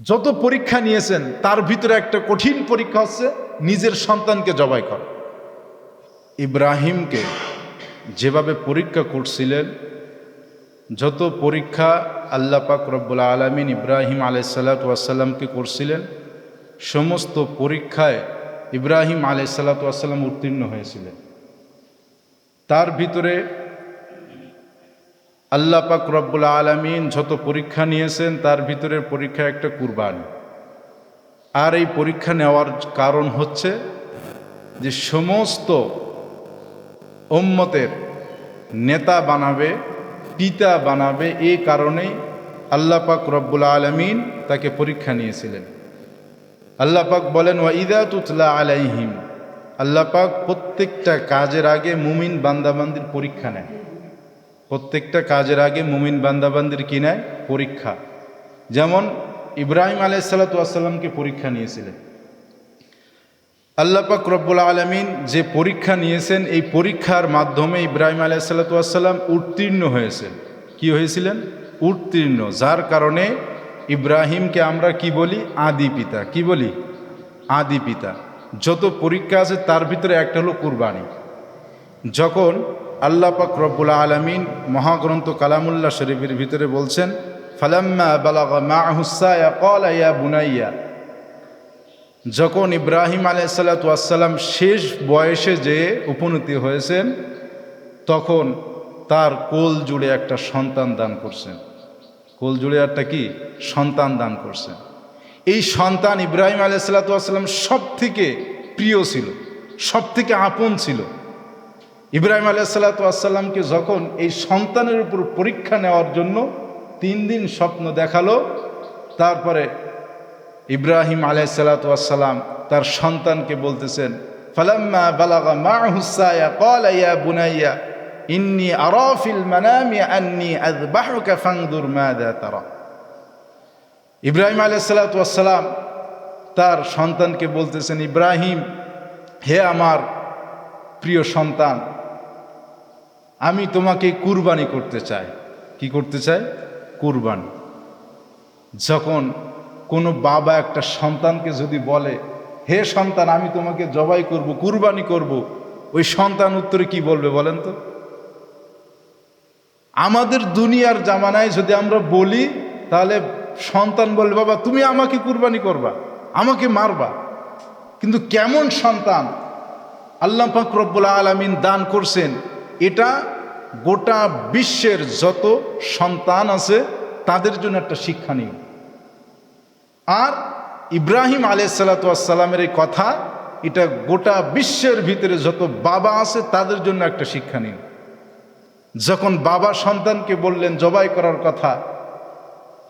যত পরীক্ষা নিয়েছেন, তার ভিতরে একটা কঠিন পরীক্ষা হচ্ছে নিজের সন্তানকে জবাই করা। ইব্রাহিমকে যেভাবে পরীক্ষা করছিলেন, যত পরীক্ষা আল্লাহ পাক রব্বুল আলমিন ইব্রাহিম আলাইসাল্লাতামকে করছিলেন, সমস্ত পরীক্ষায় ইব্রাহিম আলাইসাল্লাতাম উত্তীর্ণ হয়েছিলেন। তার ভিতরে আল্লাহ পাক রব্বুল আলমিন যত পরীক্ষা নিয়েছেন, তার ভিতরে পরীক্ষা একটা কুরবানি। আর এই পরীক্ষা নেওয়ার কারণ হচ্ছে যে সমস্ত ওম্মতের নেতা বানাবে, পিতা বানাবে এই কারণেই আল্লাহ পাক রব্বুল আলমিন তাকে পরীক্ষা নিয়েছিলেন। আল্লাহ পাক বলেন, ওয়া ইদা তুতলা আলাইহিম। আল্লাহ পাক প্রত্যেকটা কাজের আগে মুমিন বান্দাবান্দির পরীক্ষা নেয় প্রত্যেকটা কাজের আগে মুমিন বান্দাবান্দির কি নেয়? পরীক্ষা। যেমন ইব্রাহিম আলাইসাল্লাতামকে পরীক্ষা নিয়েছিলেন। আল্লাহ পাক রব্বুল আলমিন যে পরীক্ষা নিয়েছেন, এই পরীক্ষার মাধ্যমে ইব্রাহিম আলাইসাল্লাতাম উত্তীর্ণ হয়েছেন। কি হয়েছিলেন? উত্তীর্ণ। যার কারণে ইব্রাহিমকে আমরা কি বলি? আদি পিতা। কি বলি? আদি পিতা। যত পরীক্ষা আছে, তার ভিতরে একটা হলো কুরবানি। যখন আল্লাহ পাক রব্বুল আলমিন মহাগ্রন্থ কালামুল্লাহ শরীফের ভিতরে বলছেন, ফালাম্মা মা ইয়া বুনাইয়া। যখন ইব্রাহিম আলাইসাল্লাতাম শেষ বয়সে যে উপনীতি হয়েছেন, তখন তার কোল জুড়ে একটা সন্তান দান করছেন। কোল জুড়ে একটা কি? সন্তান দান করছেন। এই সন্তান ইব্রাহিম আলাইসাল্লাতাম সব থেকে প্রিয় ছিল সব থেকে আপন ছিল। ইব্রাহিম আলাইসাল্লাতামকে যখন এই সন্তানের উপর পরীক্ষা নেওয়ার জন্য তিন দিন স্বপ্ন দেখাল, তারপরে ইব্রাহিম আলাইসাল্লাতাম তার সন্তানকে বলতেছেন, ফালাম্মা বালাগা মা হুসায়া কল ইয়া বুনাইয়া, ইন্নি আরাফিল মানামি আন্নি আযবাহুকা ফানদুর মাযা তারা। ইব্রাহিম আলাইসাল্লাতাম তার সন্তানকে বলতেছেন, ইব্রাহিম, হে আমার প্রিয় সন্তান আমি তোমাকে কুরবানি করতে চাই। কি করতে চাই? কুরবানি। যখন কোনো বাবা একটা সন্তানকে যদি বলে, হে সন্তান, আমি তোমাকে জবাই করব, কুরবানি করব। ওই সন্তান উত্তরে কি বলবে বলেন তো? আমাদের দুনিয়ার জামানায় যদি আমরা বলি, তাহলে সন্তান বলবে বাবা, তুমি আমাকে কুরবানি করবা, আমাকে মারবা। কিন্তু কেমন সন্তান? আল্লাহ পাক আলমিন দান করছেন। এটা গোটা বিশ্বের যত সন্তান আছে, তাদের জন্য একটা শিক্ষা শিক্ষণীয় আর ইব্রাহিম আলাইসাল্লাতামের এই কথা, এটা গোটা বিশ্বের ভিতরে যত বাবা আছে, তাদের জন্য একটা শিক্ষা শিক্ষণীয় যখন বাবা সন্তানকে বললেন, জবাই করার কথা,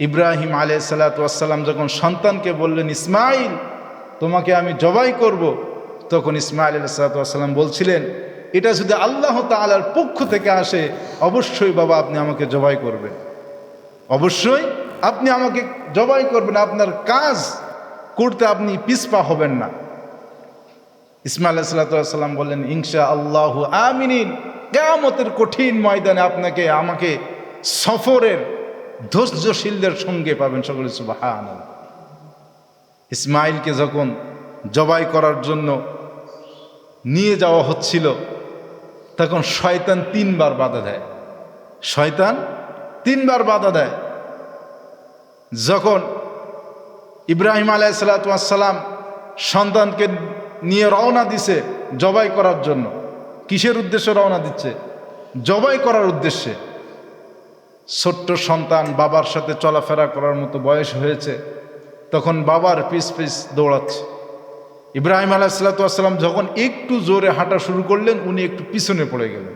ইব্রাহিম আলাইসাল্লাতাম যখন সন্তানকে বললেন, ইসমাইল, তোমাকে আমি জবাই করব, তখন ইসমাইল আলাইসাল্লাম বলছিলেন এটা যদি আল্লাহ তালার পক্ষ থেকে আসে, অবশ্যই বাবা আপনি আমাকে জবাই করবেন। অবশ্যই আপনি আমাকে জবাই করবেন, আপনার কাজ করতে আপনি পিসপা হবেন না। ইসমাইল সাল্লাম বললেন ইনশা আল্লাহ আমিনিন, কেয়ামতের কঠিন ময়দানে আপনাকে, আমাকে সফরের ধৈর্যশীলদের সঙ্গে পাবেন সকলে সুবাহান ইসমাইলকে যখন জবাই করার জন্য নিয়ে যাওয়া হচ্ছিল তখন শয়তান তিনবার বাধা দেয়। শয়তান তিনবার বাধা দেয়। যখন ইব্রাহিম আলাইসাল্লাম সন্তানকে নিয়ে রওনা দিছে জবাই করার জন্য। কিসের উদ্দেশ্যে রওনা দিচ্ছে? জবাই করার উদ্দেশ্যে। ছোট্ট সন্তান বাবার সাথে চলাফেরা করার মতো বয়স হয়েছে। তখন বাবার পিস পিস দৌড়াচ্ছে। ইব্রাহিম আলাইসাল্লাতাম যখন একটু জোরে হাঁটা শুরু করলেন, উনি একটু পিছনে পড়ে গেলেন।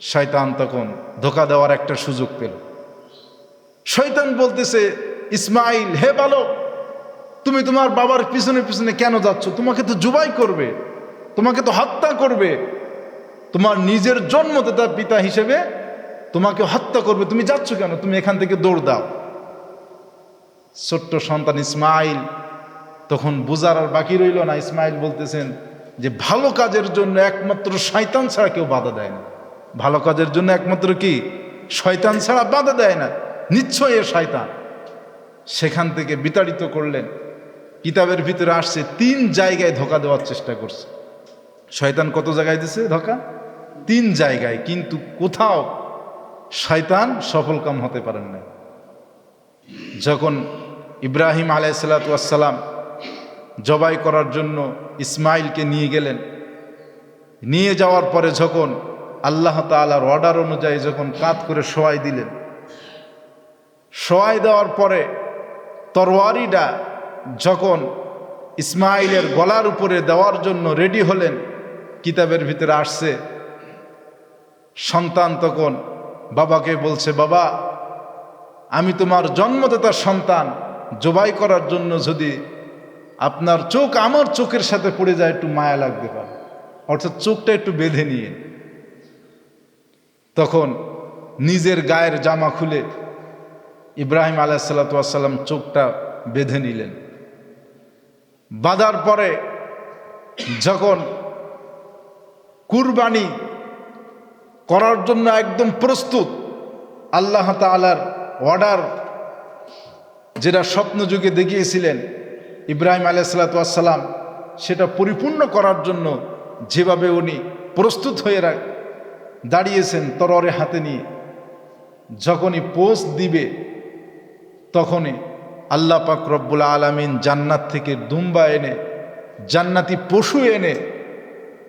শয়তান তখন ধোকা দেওয়ার একটা সুযোগ পেল। শৈতান বলতেছে, ইসমাইল, হে বলো তুমি তোমার বাবার পিছনে পিছনে কেন যাচ্ছ? তোমাকে তো জুবাই করবে, তোমাকে তো হত্যা করবে। তোমার নিজের জন্মদাতা পিতা হিসেবে তোমাকে হত্যা করবে। তুমি যাচ্ছ কেন? তুমি এখান থেকে দৌড় দাও। ছোট্ট সন্তান ইসমাইল তখন বুজার আর বাকি রইল না। ইসমাইল বলতেছেন যে, ভালো কাজের জন্য একমাত্র শয়তান ছাড়া কেউ বাধা দেয় না। ভালো কাজের জন্য একমাত্র কি? শয়তান ছাড়া বাধা দেয় না। নিশ্চয় এ শয়তান। সেখান থেকে বিতাড়িত করলেন। কিতাবের ভিতরে আসছে, তিন জায়গায় ধোকা দেওয়ার চেষ্টা করছে। শয়তান কত জায়গায় দিছে ধোকা? তিন জায়গায়। কিন্তু কোথাও শয়তান সফল কাম হতে পারেন না যখন ইব্রাহিম আলাইসালাতাম জবাই করার জন্য ইসমাইলকে নিয়ে গেলেন। নিয়ে যাওয়ার পরে যখন আল্লাহ তালার অর্ডার অনুযায়ী যখন কাত করে শোয়াই দিলেন, শোয়াই দেওয়ার পরে তরওয়ারিটা যখন ইসমাইলের গলার উপরে দেওয়ার জন্য রেডি হলেন, কিতাবের ভিতরে আসছে, সন্তান তখন বাবাকে বলছে, বাবা, আমি তোমার জন্মদাতার সন্তান, জবাই করার জন্য যদি আপনার চোখ আমার চোখের সাথে পড়ে যায়, একটু মায়া লাগতে পারে। অর্থাৎ চোখটা একটু বেঁধে নিয়ে। তখন নিজের গায়ের জামা খুলে ইব্রাহিম আলাহিসাল্লাম চোখটা বেঁধে নিলেন। বাঁধার পরে যখন কুরবানি করার জন্য একদম প্রস্তুত, আল্লাহ তালার অর্ডার যেটা স্বপ্ন যুগে দেখিয়েছিলেন ইব্রাহিম আলাইসালাতাম সেটা পরিপূর্ণ করার জন্য যেভাবে উনি প্রস্তুত হয়ে রাখ দাঁড়িয়েছেন তররে হাতে নিয়ে, যখনই পোস্ট দিবে, তখনই আল্লাহ পাক রব্বুল আলমিন জান্নাত থেকে দুম্বা এনে, জান্নাতি পশু এনে,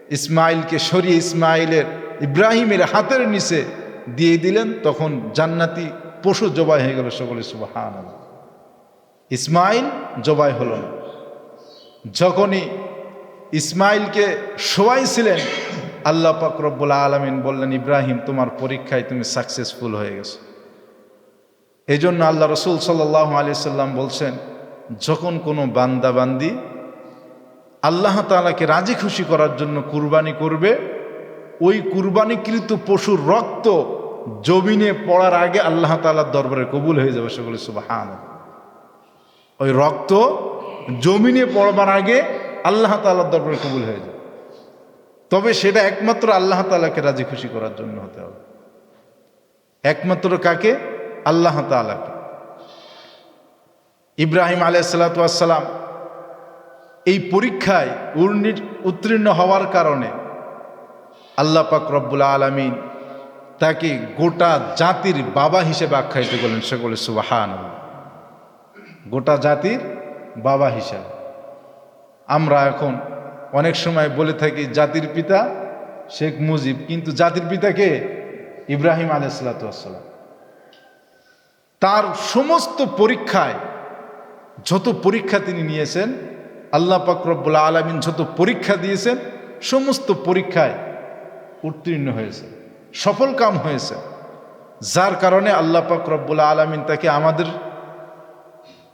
ইসমাইলকে সরিয়ে ইসমাইলের, ইব্রাহিমের হাতের নিচে দিয়ে দিলেন, তখন জান্নাতি পশু জবাই হয়ে গেল সকলে সুবাহান ইসমাইল জবাই হল। না যখনই ইসমাইলকে শোয়াইছিলেন, আল্লাহ পাক রব্বুল আলমিন বললেন, ইব্রাহিম, তোমার পরীক্ষায় তুমি সাকসেসফুল হয়ে গেছো। এই জন্য আল্লাহ রসুল সাল্লাহ আলি সাল্লাম বলছেন, যখন কোনো বান্দাবান্দি আল্লাহ তালাকে রাজি খুশি করার জন্য কুরবানি করবে, ওই কুরবানিকৃত পশুর রক্ত জমিনে পড়ার আগে আল্লাহ তালার দরবারে কবুল হয়ে যাবে। সেগুলি সুবাহান ওই রক্ত জমিনে পড়বার আগে আল্লাহ তালার দরবারে কবুল হয়ে যায়। তবে সেটা একমাত্র আল্লাহ তালাকে রাজি খুশি করার জন্য হতে হবে। একমাত্র কাকে? আল্লাহ তালাকে ইব্রাহিম আলাইসালাতাম এই পরীক্ষায় উত্তীর্ণ হওয়ার কারণে আল্লাহ পাক রব্বুল আলমিন তাকে গোটা জাতির বাবা হিসেবে আখ্যায়িত করলেন। সকলে সুবাহান গোটা জাতির বাবা হিসাবে। আমরা এখন অনেক সময় বলে থাকি জাতির পিতা শেখ মুজিব, কিন্তু জাতির পিতাকে ইব্রাহিম আলাইসালাতাম তার সমস্ত পরীক্ষায় যত পরীক্ষা তিনি নিয়েছেন, আল্লাহ পাকরব্বুল আলমিন যত পরীক্ষা দিয়েছেন, সমস্ত পরীক্ষায় উত্তীর্ণ হয়েছে, সফল কাম হয়েছে। যার কারণে আল্লাহ পাক আলমিন তাকে আমাদের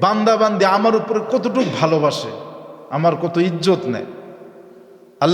বান্দা বান্দি আমার উপরে কতটুকু ভালোবাসে আমার কত ইজ্জত নেয়।